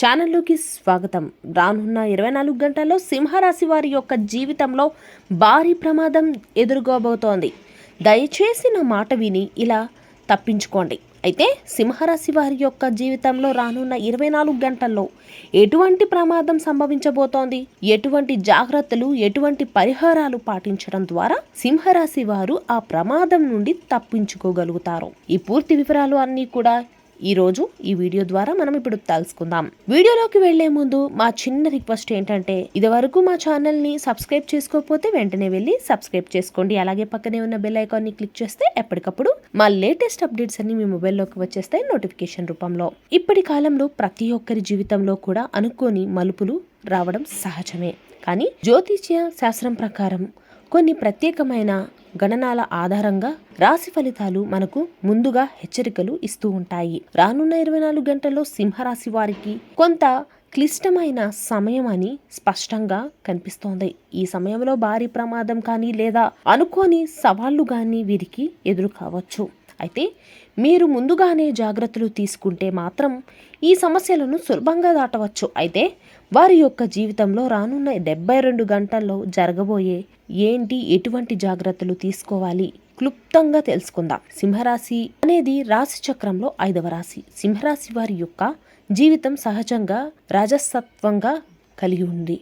ఛానల్లోకి స్వాగతం. రానున్న ఇరవై నాలుగు గంటల్లో సింహరాశి వారి యొక్క జీవితంలో భారీ ప్రమాదం ఎదుర్కోబోతోంది దయచేసి నా మాట విని ఇలా తప్పించుకోండి. అయితే సింహరాశి వారి యొక్క జీవితంలో రానున్న ఇరవై నాలుగు గంటల్లో ఎటువంటి ప్రమాదం సంభవించబోతోంది? ఎటువంటి జాగ్రత్తలు ఎటువంటి పరిహారాలు పాటించడం ద్వారా సింహరాశి వారు ఆ ప్రమాదం నుండి తప్పించుకోగలుగుతారు? ఈ పూర్తి వివరాలు అన్నీ కూడా ఈరోజు ఈ వీడియో ద్వారా మనం ఇప్పుడు తెలుసుకుందాం. వీడియోలోకి వెళ్ళే ముందు మా చిన్న రిక్వెస్ట్ ఏంటంటే ఇదివరకు మా ఛానల్ని సబ్స్క్రైబ్ చేసుకోకపోతే వెంటనే వెళ్ళి సబ్స్క్రైబ్ చేసుకోండి. అలాగే పక్కనే ఉన్న బెల్ ఐకాన్ని క్లిక్ చేస్తే ఎప్పటికప్పుడు మా లేటెస్ట్ అప్డేట్స్ అన్ని మీ మొబైల్లోకి వచ్చేస్తాయి నోటిఫికేషన్ రూపంలో. ఇప్పటి కాలంలో ప్రతి ఒక్కరి జీవితంలో కూడా అనుకోని మలుపులు రావడం సహజమే. కానీ జ్యోతిష్య శాస్త్రం ప్రకారం కొన్ని ప్రత్యేకమైన గణనాల ఆధారంగా రాశి ఫలితాలు మనకు ముందుగా హెచ్చరికలు ఇస్తూ ఉంటాయి. రానున్న ఇరవై నాలుగు గంటల్లో సింహరాశి వారికి కొంత క్లిష్టమైన సమయం అని స్పష్టంగా కనిపిస్తోంది. ఈ సమయంలో భారీ ప్రమాదం కానీ లేదా అనుకోని సవాళ్ళు కానీ వీరికి ఎదురు కావచ్చు. అయితే మీరు ముందుగానే జాగ్రత్తలు తీసుకుంటే మాత్రం ఈ సమస్యలను సులభంగా దాటవచ్చు. అయితే వారి యొక్క జీవితంలో రానున్న డెబ్బై రెండు గంటల్లో జరగబోయే ఏంటి ఎటువంటి జాగ్రత్తలు తీసుకోవాలి? క్లుప్తంగా తెలుసుకుందాం. సింహరాశి అనేది రాశి చక్రంలో ఐదవ రాశి. సింహరాశి వారి యొక్క జీవితం సహజంగా రాజసత్వంగా కలిగి ఉంది.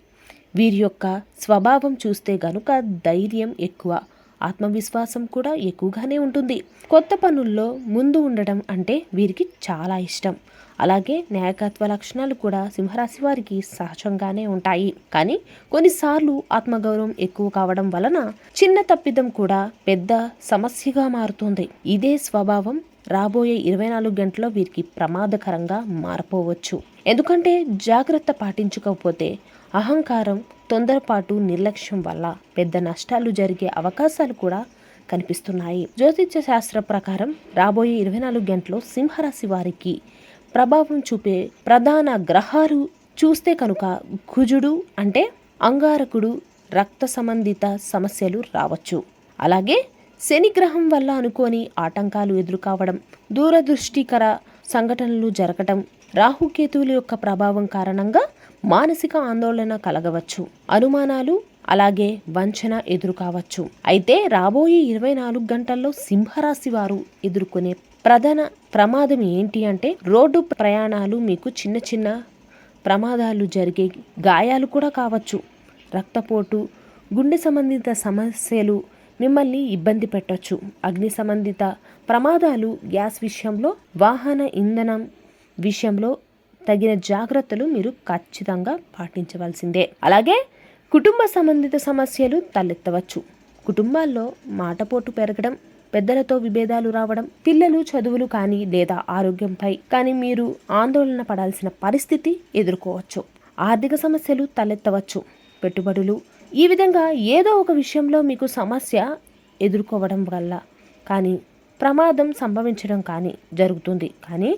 వీరి యొక్క స్వభావం చూస్తే గనుక ధైర్యం ఎక్కువ. ఆత్మవిశ్వాసం కూడా ఎక్కువగానే ఉంటుంది. కొత్త పనుల్లో ముందు ఉండడం అంటే వీరికి చాలా ఇష్టం. అలాగే నాయకత్వ లక్షణాలు కూడా సింహరాశి వారికి సహజంగానే ఉంటాయి. కానీ కొన్నిసార్లు ఆత్మగౌరవం ఎక్కువ కావడం వలన చిన్న తప్పిదం కూడా పెద్ద సమస్యగా మారుతుంది. ఇదే స్వభావం రాబోయే ఇరవై నాలుగు గంటల్లో వీరికి ప్రమాదకరంగా మారిపోవచ్చు. ఎందుకంటే జాగ్రత్త పాటించకపోతే అహంకారం తొందరపాటు నిర్లక్ష్యం వల్ల పెద్ద నష్టాలు జరిగే అవకాశాలు కూడా కనిపిస్తున్నాయి. జ్యోతిష్య శాస్త్ర ప్రకారం రాబోయే ఇరవై నాలుగు గంటలు సింహరాశి వారికి ప్రభావం చూపే ప్రధాన గ్రహాలు చూస్తే కనుక కుజుడు అంటే అంగారకుడు రక్త సంబంధిత సమస్యలు రావచ్చు. అలాగే శని గ్రహం వల్ల అనుకోని ఆటంకాలు ఎదురుకావడం దూరదృష్టికర సంఘటనలు జరగటం రాహుకేతువుల యొక్క ప్రభావం కారణంగా మానసిక ఆందోళన కలగవచ్చు. అనుమానాలు అలాగే వంచన ఎదురుకావచ్చు. అయితే రాబోయే ఇరవై నాలుగు గంటల్లో సింహరాశి వారు ఎదుర్కొనే ప్రధాన ప్రమాదం ఏంటి అంటే రోడ్డు ప్రయాణాలు మీకు చిన్న చిన్న ప్రమాదాలు జరిగే గాయాలు కూడా కావచ్చు. రక్తపోటు గుండె సంబంధిత సమస్యలు మిమ్మల్ని ఇబ్బంది పెట్టవచ్చు అగ్ని సంబంధిత ప్రమాదాలు గ్యాస్ విషయంలో వాహన ఇంధనం విషయంలో తగిన జాగ్రత్తలు మీరు ఖచ్చితంగా పాటించవలసిందే. అలాగే కుటుంబ సంబంధిత సమస్యలు తలెత్తవచ్చు. కుటుంబాల్లో మాటపోటు పెరగడం పెద్దలతో విభేదాలు రావడం పిల్లలు చదువులు కానీ లేదా ఆరోగ్యంపై కానీ మీరు ఆందోళన పడాల్సిన పరిస్థితి ఎదుర్కోవచ్చు. ఆర్థిక సమస్యలు తలెత్తవచ్చు. పెట్టుబడులు ఈ విధంగా ఏదో ఒక విషయంలో మీకు సమస్య ఎదుర్కోవడం వల్ల కానీ ప్రమాదం సంభవించడం కానీ జరుగుతుంది. కానీ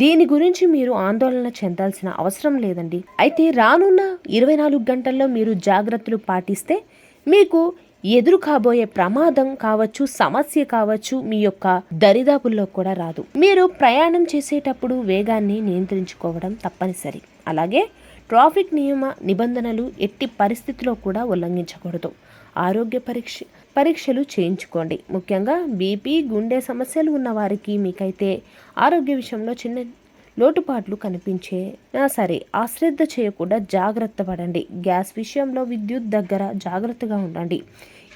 దీని గురించి మీరు ఆందోళన చెందాల్సిన అవసరం లేదండి. అయితే రానున్న ఇరవై నాలుగు గంటల్లో మీరు జాగ్రత్తలు పాటిస్తే మీకు ఎదురు కాబోయే ప్రమాదం కావచ్చు సమస్య కావచ్చు మీ యొక్క దరిదాపుల్లో కూడా రాదు. మీరు ప్రయాణం చేసేటప్పుడు వేగాన్ని నియంత్రించుకోవడం తప్పనిసరి. అలాగే ట్రాఫిక్ నియమ నిబంధనలు ఎట్టి పరిస్థితిలో కూడా ఉల్లంఘించకూడదు. ఆరోగ్య పరీక్ష పరీక్షలు చేయించుకోండి. ముఖ్యంగా బీపీ గుండె సమస్యలు ఉన్న వారికి మీకైతే ఆరోగ్య విషయంలో చిన్న లోటుపాట్లు కనిపించే సరే అశ్రద్ధ చేయకుండా జాగ్రత్త పడండి. గ్యాస్ విషయంలో విద్యుత్ దగ్గర జాగ్రత్తగా ఉండండి.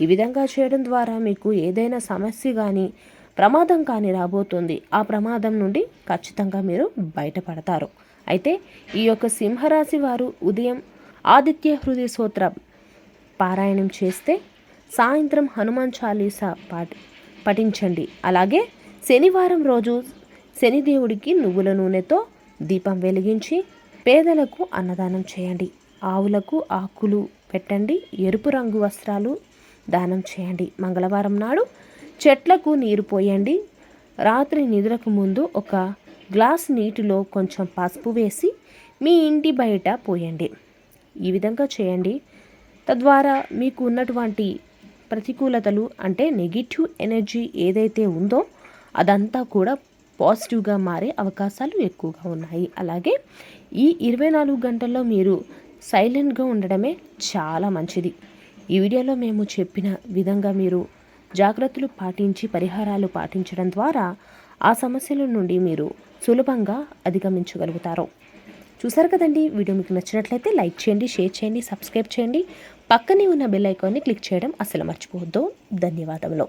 ఈ విధంగా చేయడం ద్వారా మీకు ఏదైనా సమస్య కానీ ప్రమాదం కానీ రాబోతుంది. ఆ ప్రమాదం నుండి ఖచ్చితంగా మీరు బయటపడతారు. అయితే ఈ యొక్క సింహరాశి వారు ఉదయం ఆదిత్య హృదయ సూత్రం పారాయణం చేస్తే సాయంత్రం హనుమాన్ చాలీసా పాటి పఠించండి. అలాగే శనివారం రోజు శనిదేవుడికి నువ్వుల నూనెతో దీపం వెలిగించి పేదలకు అన్నదానం చేయండి. ఆవులకు ఆకులు పెట్టండి. ఎరుపు రంగు వస్త్రాలు దానం చేయండి. మంగళవారం నాడు చెట్లకు నీరు పోయండి. రాత్రి నిద్రకు ముందు ఒక గ్లాస్ నీటిలో కొంచెం పసుపు వేసి మీ ఇంటి బయట పోయండి. ఈ విధంగా చేయండి. తద్వారా మీకు ఉన్నటువంటి ప్రతికూలతలు అంటే నెగిటివ్ ఎనర్జీ ఏదైతే ఉందో అదంతా కూడా పాజిటివ్గా మారే అవకాశాలు ఎక్కువగా ఉన్నాయి. అలాగే ఈ ఇరవై నాలుగు గంటల్లో మీరు సైలెంట్గా ఉండడమే చాలా మంచిది. ఈ వీడియోలో మేము చెప్పిన విధంగా మీరు జాగ్రత్తలు పాటించి పరిహారాలు పాటించడం ద్వారా ఆ సమస్యల నుండి మీరు సులభంగా అధిగమించగలుగుతారు. చూసారు కదండి? వీడియో మీకు నచ్చినట్లయితే లైక్ చేయండి షేర్ చేయండి సబ్స్క్రైబ్ చేయండి. పక్కనే ఉన్న బెల్ ఐకాన్ని క్లిక్ చేయడం అసలు మర్చిపోవద్దు. ధన్యవాదములు.